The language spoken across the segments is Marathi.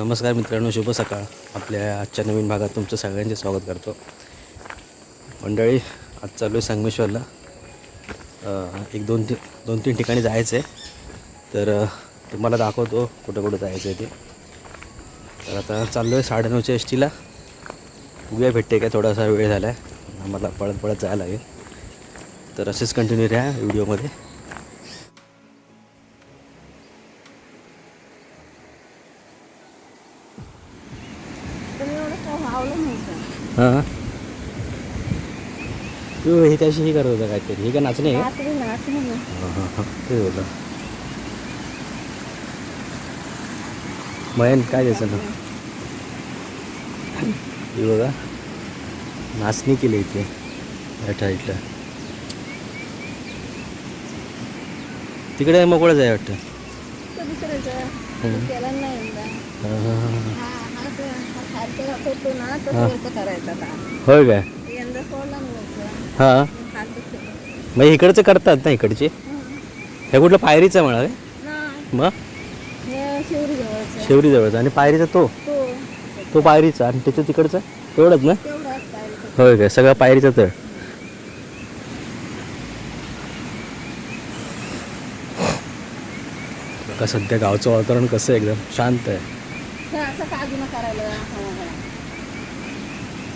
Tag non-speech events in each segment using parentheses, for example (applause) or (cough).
नमस्कार मित्रांनो शुभ सकाळ. आपल्या आजच्या नवीन भागात तुमचं सगळ्यांचे स्वागत करतो. मंडळी आज चालू आहे संगमेश्वरला. एक दोन ती दोन तीन ठिकाणी जायचं आहे. तर तुम्हाला दाखवतो कुठं कुठं जायचं आहे ते. तर आता चाललो आहे साडेनऊच्या एस टीला उभ्या भेटते काय? थोडासा वेळ झाला आहे आम्हाला पळत पळत जायला लागेल. तर असेच कंटिन्यू राहा व्हिडिओमध्ये. तू हे त्याशी हे करत होता काहीतरी. हे का? नाचणे हां हां हां ते होतं मयन काय द्यायचं ना हे बघा. नाचणी केली इथे या साईडला तिकडे मोकळंच आहे वाटतं. हां. हां हां हां. हा हा हा. हा. होय काय? हां. मग इकडचं करतात ना इकडचे? हं. कुठलं पायरीचं आहे म्हणा मग? शिवरी जवळचं आणि पायरीचा तो? तो. पायरीचा. आणि त्याचं तिकडचा? तेवढंच ना? होय काय? सगळं पायरीचा तळ. का सध्या गावचं वातावरण कसं आहे एकदम शांत आहे.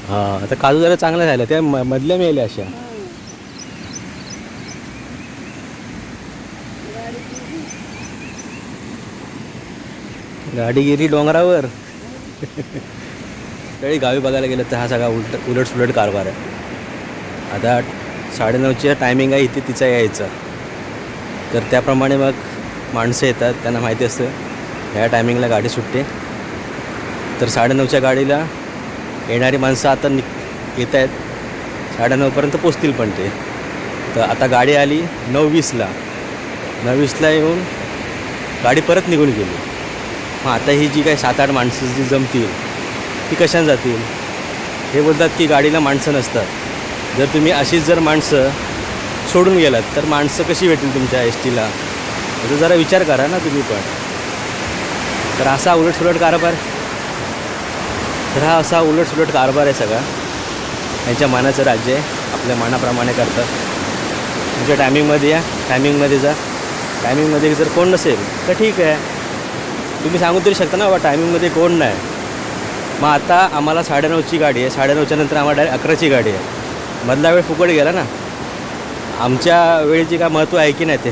हां आता काजू जरा चांगला झाला त्या म- मधल्या मिळाल्या अशा. गाडी गेली डोंगरावर. (laughs) तरी गावी बघायला गेलं तर हा सगळा उलट उलट सुलट कारभार आहे. आता साडेनऊच्या टायमिंग आहे इथे तिचा यायचा. तर त्याप्रमाणे मग माणसं येतात त्यांना माहिती असतं ह्या टायमिंगला गाडी सुटते. तर साडेनऊच्या गाडीला येणारी माणसं आता नि येत आहेत साडेनऊपर्यंत पोचतील पण ते. तर आता गाडी आली नऊ वीसला नऊ वीसला येऊन गाडी परत निघून गेली. मग आता ही जी काही सात आठ माणसं जी जमतील ती कशाने जातील? हे बोलतात की गाडीला माणसं नसतात. जर तुम्ही अशीच जर माणसं सोडून गेलात तर माणसं कशी भेटतील तुमच्या एस टीला याचा जरा विचार करा ना तुम्ही पण. तर असा उलटसुलट कारभार तर हा असा उलटसुलट कारभार आहे सगळा. यांच्या मानाचं राज्य आहे. आपल्या मानाप्रमाणे करतात. तुमच्या टायमिंगमध्ये या. टायमिंगमध्ये जा. टायमिंगमध्ये जर कोण नसेल तर ठीक आहे. तुम्ही सांगू तरी शकता ना बाबा टायमिंगमध्ये कोण नाही. मग आता आम्हाला साडेनऊची गाडी आहे. साडेनऊच्या नंतर आम्हाला डायरेक्ट अकराची गाडी आहे. मधला वेळ फुकट गेला ना. आमच्या वेळेची काय महत्त्व आहे की नाही ते?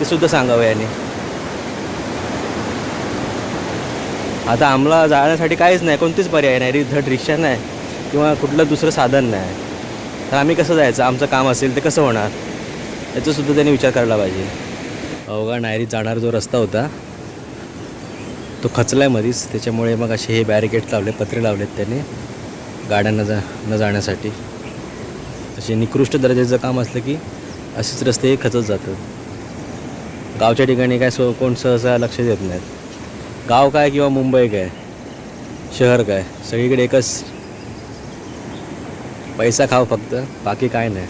ते सुद्धा सांगावं याने. आता आम्हाला जाण्यासाठी काहीच नाही कोणतीच पर्याय नाही रि धड रिक्षा नाही किंवा कुठलं दुसरं साधन नाही. तर आम्ही कसं जायचं? आमचं काम असेल ते कसं होणार? याचासुद्धा त्यांनी विचार करायला पाहिजे. अवघा नायरीत जाणारा जो रस्ता होता तो खचला आहे मधीच. त्याच्यामुळे मग असे हे बॅरिकेड लावले पत्रे लावलेत त्यांनी गाड्यांना जा न जाण्यासाठी. असे निकृष्ट दर्जाचं काम असलं की असेच रस्ते खचत जातात. गावच्या ठिकाणी काय सो कोण सहसा लक्ष देत नाहीत. गाव काय किंवा मुंबई काय? शहर काय? सगळीकडे एकच. पैसा खाव फक्त बाकी काय नाही.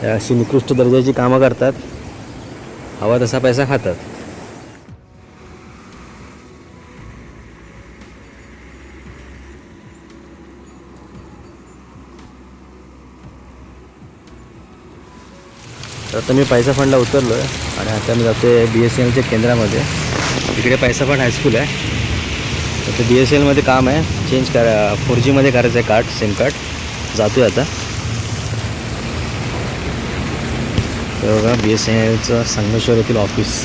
त्या अशी निकृष्ट दर्जाची कामं करतात. हवा तसा पैसा खातात. तर आता मी पैसा फंडला उतरलो आहे आणि आता मी जाते बी एस एन एलच्या केंद्रामध्ये. इकडे पैसा पण हायस्कूल आहे. तर बी एस एन एलमध्ये काम आहे. चेंज करा फोर जीमध्ये करायचं आहे कार्ड सिम कार्ड जातो आहे आता. तर बघा बी एस एन एलचं संगमेश्वर येथील ऑफिस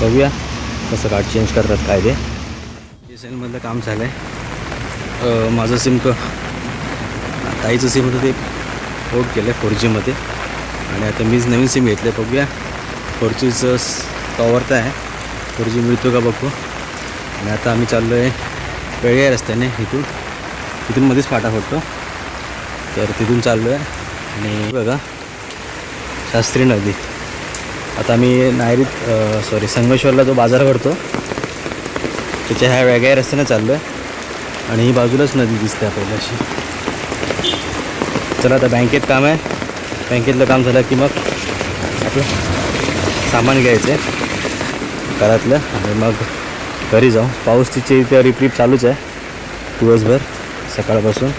बघूया कसं कार्ड चेंज करतात काय ते. बी एस एन एलमधलं काम झालं आहे माझं सिम क ताईचं सिम होतं ते पोर्ट केलं आहे फोर जीमध्ये आणि आता मीच नवीन सिम घेतलं आहे बघूया. फोर जीचं कवर तर आहे. थोडीशी मिळतो का बघू. आणि आता आम्ही चाललो आहे वेगळ्या रस्त्याने इथून. तिथून मध्येच फाटा फोडतो. तर तिथून चाललो आहे आणि बघा शास्त्री नदी आता आम्ही नायरीत सॉरी संगमेश्वरला जो बाजार भरतो त्याच्या ह्या वेगळ्या रस्त्याने चाललो आहे आणि ही बाजूलाच नदी दिसते आपल्याला अशी. चला आता बँकेत काम आहे. बँकेतलं काम झालं की मग आपलं सामान घ्यायचं आहे घरातलं आणि मग घरी जाऊ पाऊस तिची इथे रिपरिप चालूच आहे. दिवसभर सकाळपासून.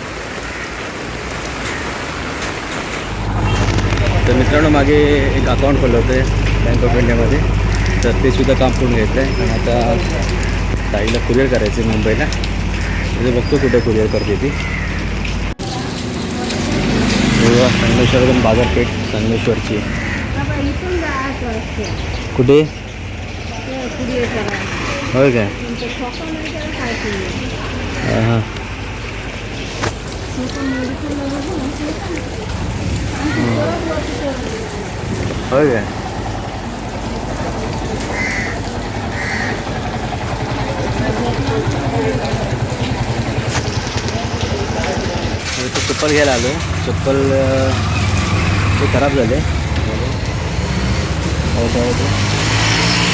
तर मित्रांनो मागे एक अकाउंट खोललं होतं बँक ऑफ इंडियामध्ये तर ते सुद्धा काम करून घेतलं आहे. आणि आता ताईला कुरिअर करायचं आहे मुंबईला. म्हणजे बघतो कुठे कुरिअर करते ती. संगमेश्वर संगमेश्वरमधून बाजारपेठ संगमेश्वरची. कुठे? ते कुरिअर करा. होय काय तुमचं स्वतः नाही तर काय कुरिअर? हां हां स्वतः मेडिकलला बघू ना, ते काय? आमची गरज होती तर. होय काय मी तो चप्पल घ्यायला आलो चप्पल अं, ते खराब झाले पावसाळ्याचे हे निघालेलं आहे ते.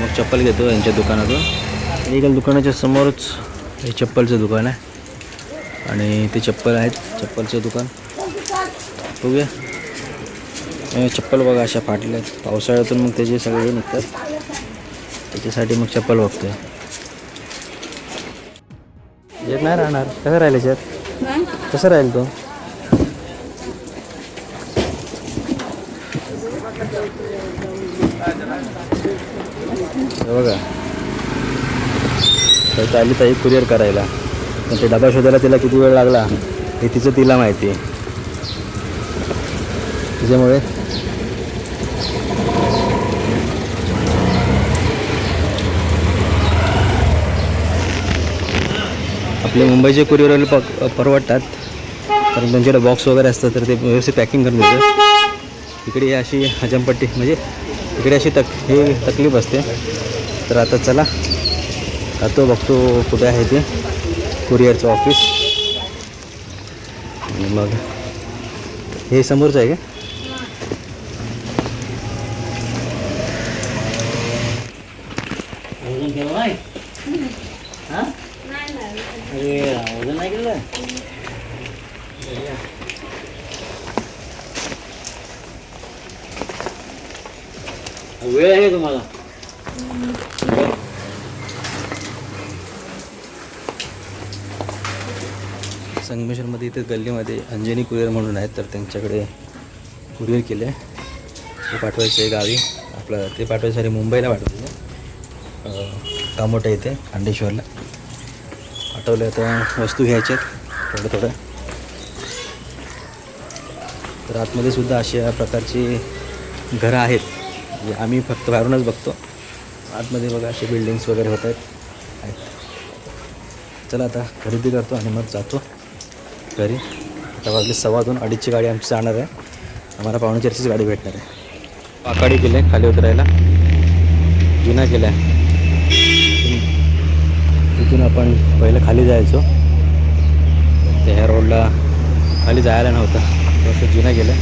मग चप्पल घेतो यांच्या दुकानातून. इकडे दुकानाच्या समोरच हे चप्पलचं दुकान आहे. आणि ते चप्पल आहेत चप्पलचं दुकान. बघूया. चप्पल बघा अशा फाटल्या आहेत पावसाळ्यातून मग त्याचे सगळे निघतात. त्याच्यासाठी मग चप्पल बघतोय. येत नाही राहणार. कसं राहील हा? कसं राहील तो? बघा. तर चालली ताई कुरिअर करायला. पण ते डबा शोधायला तिला किती वेळ लागला? हे तिचं तिला माहिती. आहे त्याच्यामुळे आपले मुंबईचे कुरिअरवाले पक परवडतात. कारण त्यांच्याकडे बॉक्स वगैरे असतात तर ते व्यवस्थित पॅकिंग करून देतात. इकडे अशी हजमपट्टी म्हणजे इकडे अशी तक हे तकलीफ असते. तर आता चला. जातो बघतो कुठे आहे ते. कुरिअरचं ऑफिस. आणि मग हे समोरचं आहे का? नाही, नाही. वेळ आहे तुम्हाला. संगमेश्वरमध्ये इथे गल्लीमध्ये अंजनी कुरिअर म्हणून आहेत तर त्यांच्याकडे कुरिअर केले ते पाठवायचं आहे गावी. आपलं ते पाठवायसाठी मुंबईला पाठवायचं कामोटा इथे खांडेश्वरला. पाठवलं आता वस्तू घ्यायच्यात थोडं थोडं. तर आतमध्ये सुद्धा अशा प्रकारची घरं आहेत. म्हणजे आम्ही फक्त बाहेरूनच बघतो. आतमध्ये बघा असे बिल्डिंग्स वगैरे होत आहेत. चला आता खरेदी करतो आणि मग जातो घरी. आता वाजले सव्वा दोन अडीचची गाडी आमची जाणार आहे. आम्हाला पावणे चारचीच गाडी भेटणार आहे. आकाडी केलं आहे खाली उतरायला. जुना केला आहे तिथून आपण पहिलं खाली जायचो. त्या ह्या रोडला खाली जायला नव्हतं. तसं जुना गेलं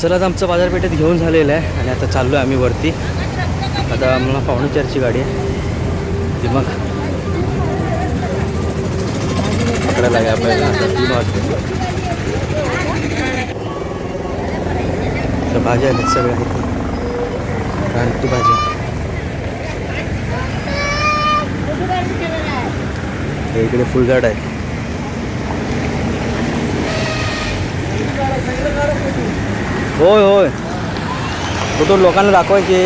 चला आता आमचं बाजारपेठेत घेऊन झालेलं आहे आणि आता चाललो आहे आम्ही वरती. आता आम्हाला पावणे चारची गाडी आहे. ती मग पकडायला लागेल आपल्याला. आता तीन तर भाज्या आहेत सगळ्या. आहेत रानटी भाज्या. हे इकडे फुलझाड आहे होय होय. कुठून लोकांना दाखवायचे.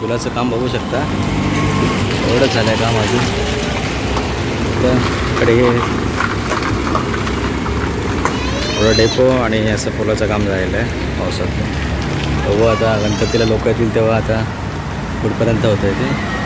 फुलाचं काम बघू शकता. एवढंच झालं आहे काम अजून. इकडे हे. थोडं डेपो आणि असं फुलाचं काम झालेलं आहे पावसात बघू आता गणपतीला लोक येतील तेव्हा आता कुठपर्यंत होतं आहे ते.